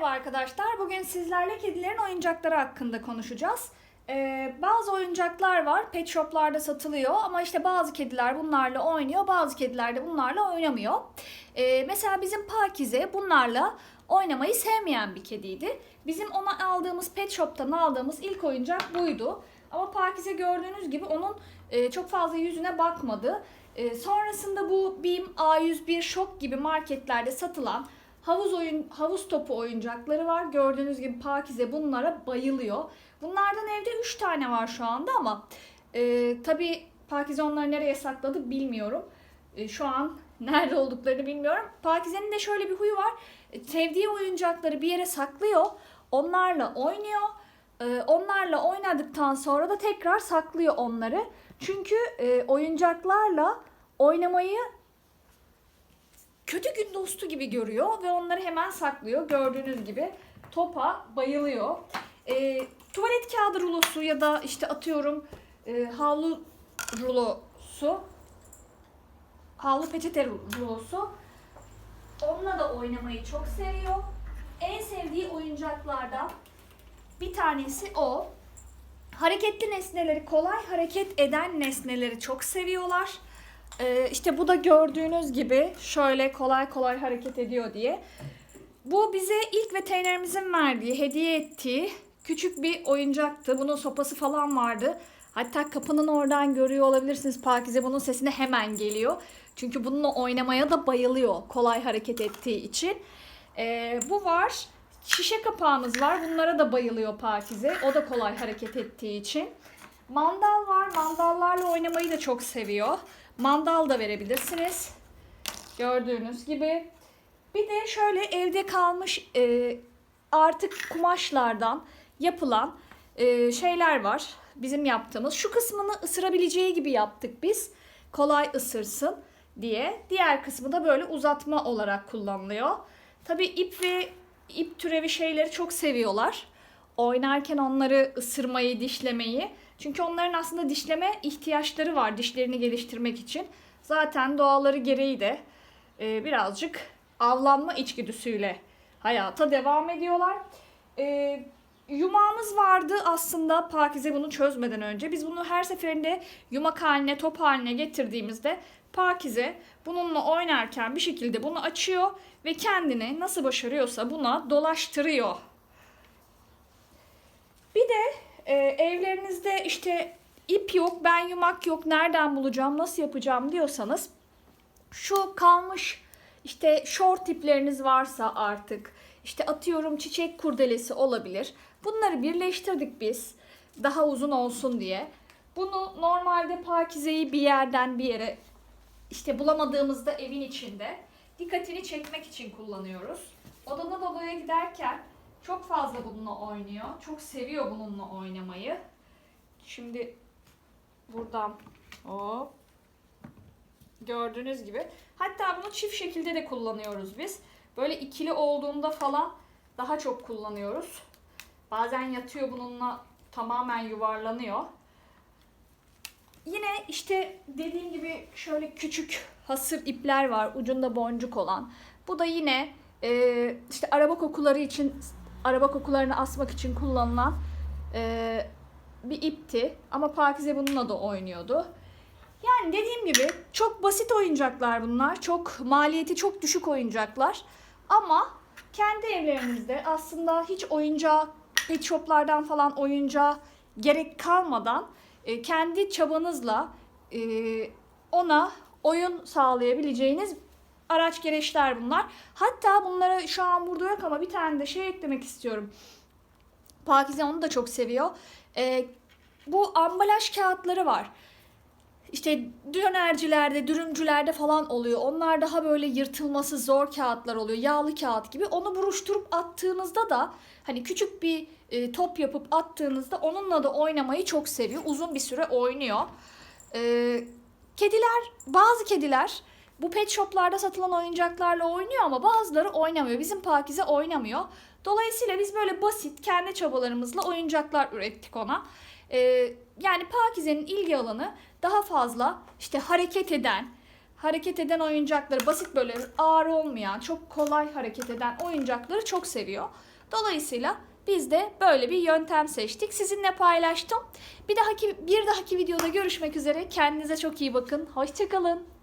Merhaba arkadaşlar. Bugün sizlerle kedilerin oyuncakları hakkında konuşacağız. Ee, bazı oyuncaklar var. Pet shoplarda satılıyor ama işte bazı kediler bunlarla oynuyor. Bazı kediler de bunlarla oynamıyor. Ee, mesela bizim Pakize bunlarla oynamayı sevmeyen bir kediydi. Bizim ona aldığımız pet shop'tan aldığımız ilk oyuncak buydu. Ama Pakize gördüğünüz gibi onun e, çok fazla yüzüne bakmadı. E, sonrasında bu Beam A101 Shock gibi marketlerde satılan havuz oyun havuz topu oyuncakları var. Gördüğünüz gibi Pakize bunlara bayılıyor. Bunlardan evde 3 tane var şu anda ama e, tabii Pakize onları nereye sakladı bilmiyorum. E, şu an nerede olduklarını bilmiyorum. Pakize'nin de şöyle bir huyu var. E, sevdiği oyuncakları bir yere saklıyor. Onlarla oynuyor. E, onlarla oynadıktan sonra da tekrar saklıyor onları. Çünkü e, oyuncaklarla oynamayı kötü gün dostu gibi görüyor ve onları hemen saklıyor. Gördüğünüz gibi topa bayılıyor. E, tuvalet kağıdı rulosu ya da işte atıyorum e, havlu rulosu, havlu peçete rulosu. Onunla da oynamayı çok seviyor. En sevdiği oyuncaklardan bir tanesi o. Hareketli nesneleri, kolay hareket eden nesneleri çok seviyorlar. Ee, işte bu da gördüğünüz gibi şöyle kolay kolay hareket ediyor diye. Bu bize ilk veterinerimizin verdiği, hediye ettiği küçük bir oyuncaktı. Bunun sopası falan vardı. Hatta kapının oradan görüyor olabilirsiniz. Pakize bunun sesine hemen geliyor. Çünkü bununla oynamaya da bayılıyor kolay hareket ettiği için. Ee, bu var. Şişe kapağımız var. Bunlara da bayılıyor Pakize. O da kolay hareket ettiği için. Mandal var. Mandallarla oynamayı da çok seviyor. Mandal da verebilirsiniz. Gördüğünüz gibi. Bir de şöyle evde kalmış e, artık kumaşlardan yapılan e, şeyler var. Bizim yaptığımız. Şu kısmını ısırabileceği gibi yaptık biz. Kolay ısırsın diye. Diğer kısmı da böyle uzatma olarak kullanılıyor. Tabii ip ve ip türevi şeyleri çok seviyorlar. Oynarken onları ısırmayı, dişlemeyi. Çünkü onların aslında dişleme ihtiyaçları var dişlerini geliştirmek için. Zaten doğaları gereği de e, birazcık avlanma içgüdüsüyle hayata devam ediyorlar. E, yumağımız vardı aslında Pakize bunu çözmeden önce. Biz bunu her seferinde yumak haline, top haline getirdiğimizde Pakize bununla oynarken bir şekilde bunu açıyor ve kendini nasıl başarıyorsa buna dolaştırıyor. Bir de e, evlerinizde işte ip yok, ben yumak yok, nereden bulacağım, nasıl yapacağım diyorsanız şu kalmış işte short ipleriniz varsa artık işte atıyorum çiçek kurdelesi olabilir. Bunları birleştirdik biz daha uzun olsun diye. Bunu normalde pakizeyi bir yerden bir yere işte bulamadığımızda evin içinde dikkatini çekmek için kullanıyoruz. Odadan odaya giderken çok fazla bununla oynuyor. Çok seviyor bununla oynamayı. Şimdi buradan hop gördüğünüz gibi. Hatta bunu çift şekilde de kullanıyoruz biz. Böyle ikili olduğunda falan daha çok kullanıyoruz. Bazen yatıyor bununla tamamen yuvarlanıyor. Yine işte dediğim gibi şöyle küçük hasır ipler var ucunda boncuk olan. Bu da yine işte araba kokuları için araba kokularını asmak için kullanılan e, bir ipti. Ama Pakize bununla da oynuyordu. Yani dediğim gibi çok basit oyuncaklar bunlar. Çok maliyeti çok düşük oyuncaklar. Ama kendi evlerinizde aslında hiç oyuncağı pet shoplardan falan oyuncağa gerek kalmadan e, kendi çabanızla e, ona oyun sağlayabileceğiniz araç gereçler bunlar. Hatta bunlara şu an burada yok ama bir tane de şey eklemek istiyorum. Pakize onu da çok seviyor. E, bu ambalaj kağıtları var. İşte dönercilerde, dürümcülerde falan oluyor. Onlar daha böyle yırtılması zor kağıtlar oluyor. Yağlı kağıt gibi. Onu buruşturup attığınızda da hani küçük bir e, top yapıp attığınızda onunla da oynamayı çok seviyor. Uzun bir süre oynuyor. E, kediler, bazı kediler bu pet shoplarda satılan oyuncaklarla oynuyor ama bazıları oynamıyor. Bizim Pakize oynamıyor. Dolayısıyla biz böyle basit kendi çabalarımızla oyuncaklar ürettik ona. Ee, yani Pakize'nin ilgi alanı daha fazla işte hareket eden, hareket eden oyuncakları, basit böyle ağır olmayan, çok kolay hareket eden oyuncakları çok seviyor. Dolayısıyla biz de böyle bir yöntem seçtik. Sizinle paylaştım. Bir dahaki bir dahaki videoda görüşmek üzere. Kendinize çok iyi bakın. Hoşçakalın.